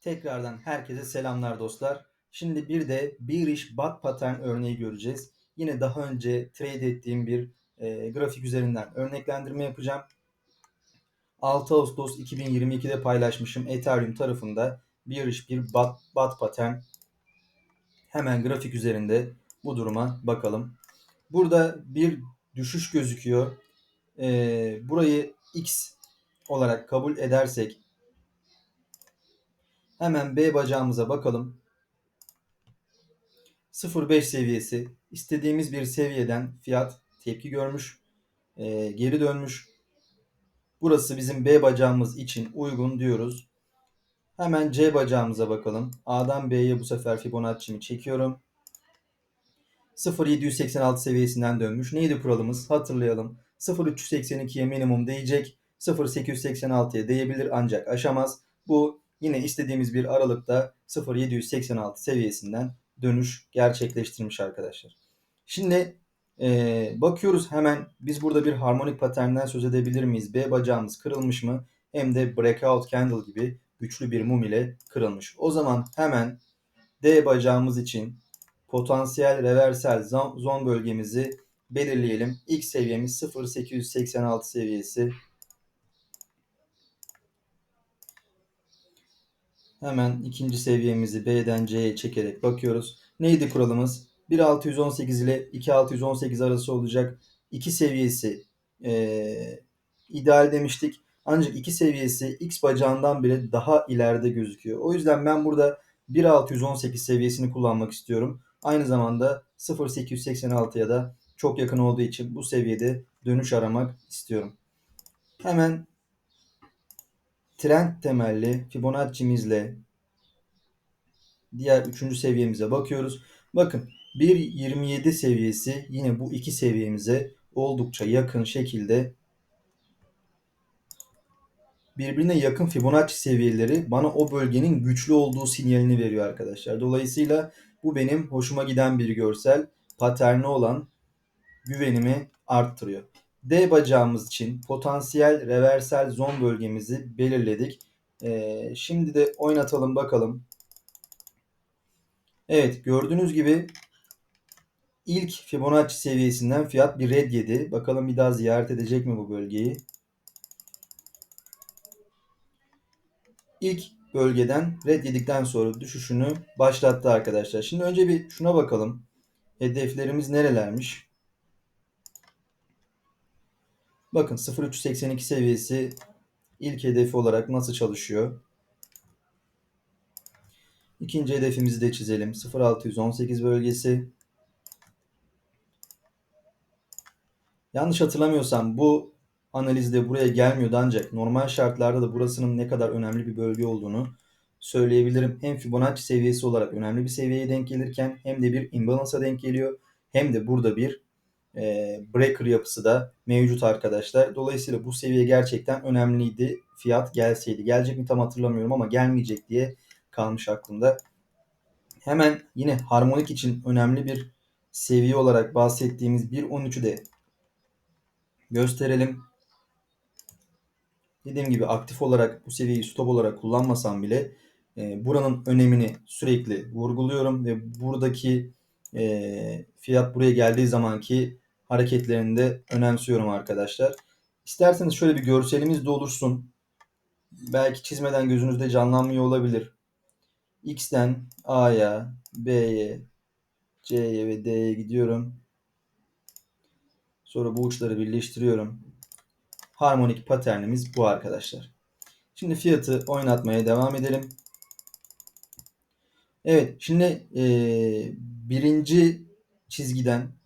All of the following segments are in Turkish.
Tekrardan herkese selamlar dostlar. Şimdi bir de iş bat pattern örneği göreceğiz. Yine daha önce trade ettiğim bir e, grafik üzerinden örneklendirme yapacağım. 6 Ağustos 2022'de paylaşmışım Ethereum tarafında iş bir bat, bat pattern. Hemen grafik üzerinde bu duruma bakalım. Burada bir düşüş gözüküyor. E, burayı X olarak kabul edersek Hemen B bacağımıza bakalım. 0.5 seviyesi. istediğimiz bir seviyeden fiyat tepki görmüş. E, geri dönmüş. Burası bizim B bacağımız için uygun diyoruz. Hemen C bacağımıza bakalım. A'dan B'ye bu sefer Fibonacci'mi çekiyorum. 0.786 seviyesinden dönmüş. Neydi kuralımız? Hatırlayalım. 0.382'ye minimum değecek. 0.886'ya değebilir ancak aşamaz. Bu yine istediğimiz bir aralıkta 0.786 seviyesinden dönüş gerçekleştirmiş arkadaşlar. Şimdi e, bakıyoruz hemen biz burada bir harmonik paternden söz edebilir miyiz? B bacağımız kırılmış mı? Hem de breakout candle gibi güçlü bir mum ile kırılmış. O zaman hemen D bacağımız için potansiyel reversal zon bölgemizi belirleyelim. İlk seviyemiz 0.886 seviyesi Hemen ikinci seviyemizi B'den C'ye çekerek bakıyoruz. Neydi kuralımız? 1.618 ile 2.618 arası olacak. İki seviyesi e, ideal demiştik. Ancak iki seviyesi X bacağından bile daha ileride gözüküyor. O yüzden ben burada 1.618 seviyesini kullanmak istiyorum. Aynı zamanda 0.886'ya da çok yakın olduğu için bu seviyede dönüş aramak istiyorum. Hemen trend temelli Fibonacci'mizle diğer üçüncü seviyemize bakıyoruz. Bakın 1.27 seviyesi yine bu iki seviyemize oldukça yakın şekilde birbirine yakın Fibonacci seviyeleri bana o bölgenin güçlü olduğu sinyalini veriyor arkadaşlar. Dolayısıyla bu benim hoşuma giden bir görsel. Paterni olan güvenimi arttırıyor. D bacağımız için potansiyel reversal zon bölgemizi belirledik. Ee, şimdi de oynatalım bakalım. Evet gördüğünüz gibi ilk Fibonacci seviyesinden fiyat bir red yedi. Bakalım bir daha ziyaret edecek mi bu bölgeyi? İlk bölgeden red yedikten sonra düşüşünü başlattı arkadaşlar. Şimdi önce bir şuna bakalım. Hedeflerimiz nerelermiş? Bakın 0382 seviyesi ilk hedefi olarak nasıl çalışıyor? İkinci hedefimizi de çizelim. 0618 bölgesi. Yanlış hatırlamıyorsam bu analizde buraya gelmiyordu ancak normal şartlarda da burasının ne kadar önemli bir bölge olduğunu söyleyebilirim. Hem Fibonacci seviyesi olarak önemli bir seviyeye denk gelirken hem de bir imbalance'a denk geliyor. Hem de burada bir e, breaker yapısı da mevcut arkadaşlar. Dolayısıyla bu seviye gerçekten önemliydi. Fiyat gelseydi. Gelecek mi tam hatırlamıyorum ama gelmeyecek diye kalmış aklımda. Hemen yine harmonik için önemli bir seviye olarak bahsettiğimiz 1.13'ü de gösterelim. Dediğim gibi aktif olarak bu seviyeyi stop olarak kullanmasam bile e, buranın önemini sürekli vurguluyorum ve buradaki e, fiyat buraya geldiği zamanki hareketlerini de önemsiyorum arkadaşlar. İsterseniz şöyle bir görselimiz de olursun. Belki çizmeden gözünüzde canlanmıyor olabilir. X'ten A'ya, B'ye, C'ye ve D'ye gidiyorum. Sonra bu uçları birleştiriyorum. Harmonik paternimiz bu arkadaşlar. Şimdi fiyatı oynatmaya devam edelim. Evet şimdi e, birinci çizgiden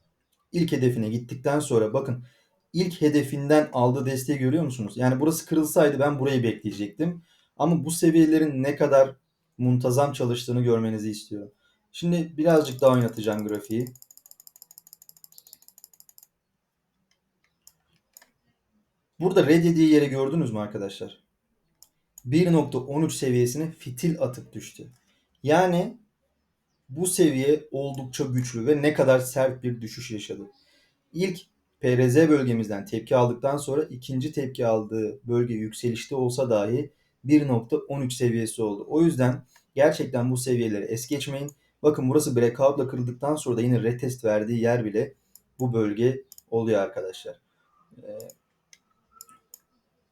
ilk hedefine gittikten sonra bakın ilk hedefinden aldığı desteği görüyor musunuz? Yani burası kırılsaydı ben burayı bekleyecektim. Ama bu seviyelerin ne kadar muntazam çalıştığını görmenizi istiyorum. Şimdi birazcık daha oynatacağım grafiği. Burada red dediği yeri gördünüz mü arkadaşlar? 1.13 seviyesine fitil atıp düştü. Yani bu seviye oldukça güçlü ve ne kadar sert bir düşüş yaşadı. İlk PRZ bölgemizden tepki aldıktan sonra ikinci tepki aldığı bölge yükselişte olsa dahi 1.13 seviyesi oldu. O yüzden gerçekten bu seviyeleri es geçmeyin. Bakın burası breakout'la kırıldıktan sonra da yine retest verdiği yer bile bu bölge oluyor arkadaşlar. Ee,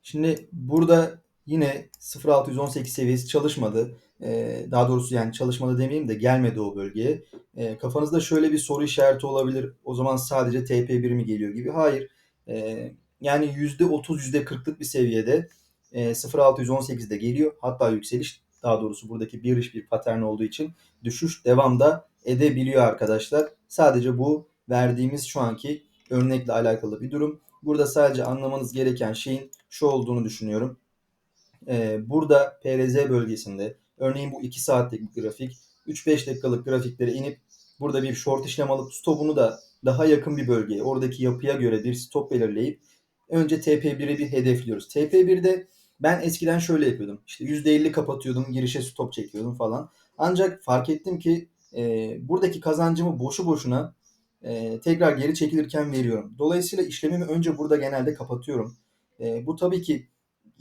Şimdi burada yine 0618 seviyesi çalışmadı. Ee, daha doğrusu yani çalışmadı demeyeyim de gelmedi o bölgeye. Ee, kafanızda şöyle bir soru işareti olabilir. O zaman sadece TP1 mi geliyor gibi. Hayır. Ee, yani %30 %40'lık bir seviyede e, 0618'de geliyor. Hatta yükseliş daha doğrusu buradaki bir iş bir patern olduğu için düşüş devamda edebiliyor arkadaşlar. Sadece bu verdiğimiz şu anki örnekle alakalı bir durum. Burada sadece anlamanız gereken şeyin şu olduğunu düşünüyorum. Ee, burada PRZ bölgesinde örneğin bu 2 saatlik bir grafik 3-5 dakikalık grafiklere inip burada bir short işlem alıp stopunu da daha yakın bir bölgeye oradaki yapıya göre bir stop belirleyip önce TP1'i bir hedefliyoruz. TP1'de ben eskiden şöyle yapıyordum. İşte %50 kapatıyordum, girişe stop çekiyordum falan. Ancak fark ettim ki e, buradaki kazancımı boşu boşuna e, tekrar geri çekilirken veriyorum. Dolayısıyla işlemimi önce burada genelde kapatıyorum. E, bu tabii ki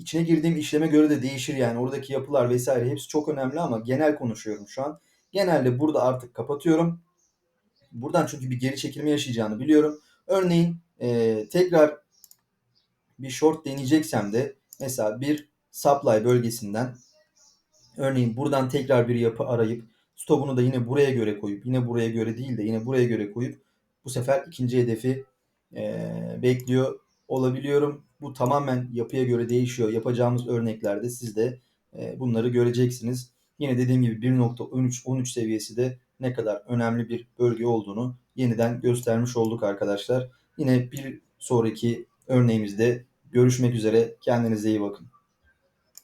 içine girdiğim işleme göre de değişir yani. Oradaki yapılar vesaire hepsi çok önemli ama genel konuşuyorum şu an. Genelde burada artık kapatıyorum. Buradan çünkü bir geri çekilme yaşayacağını biliyorum. Örneğin e, tekrar bir short deneyeceksem de mesela bir supply bölgesinden örneğin buradan tekrar bir yapı arayıp stopunu da yine buraya göre koyup yine buraya göre değil de yine buraya göre koyup bu sefer ikinci hedefi e, bekliyor olabiliyorum. Bu tamamen yapıya göre değişiyor. Yapacağımız örneklerde siz de e, bunları göreceksiniz. Yine dediğim gibi 1.13 13 seviyesi de ne kadar önemli bir bölge olduğunu yeniden göstermiş olduk arkadaşlar. Yine bir sonraki örneğimizde görüşmek üzere. Kendinize iyi bakın.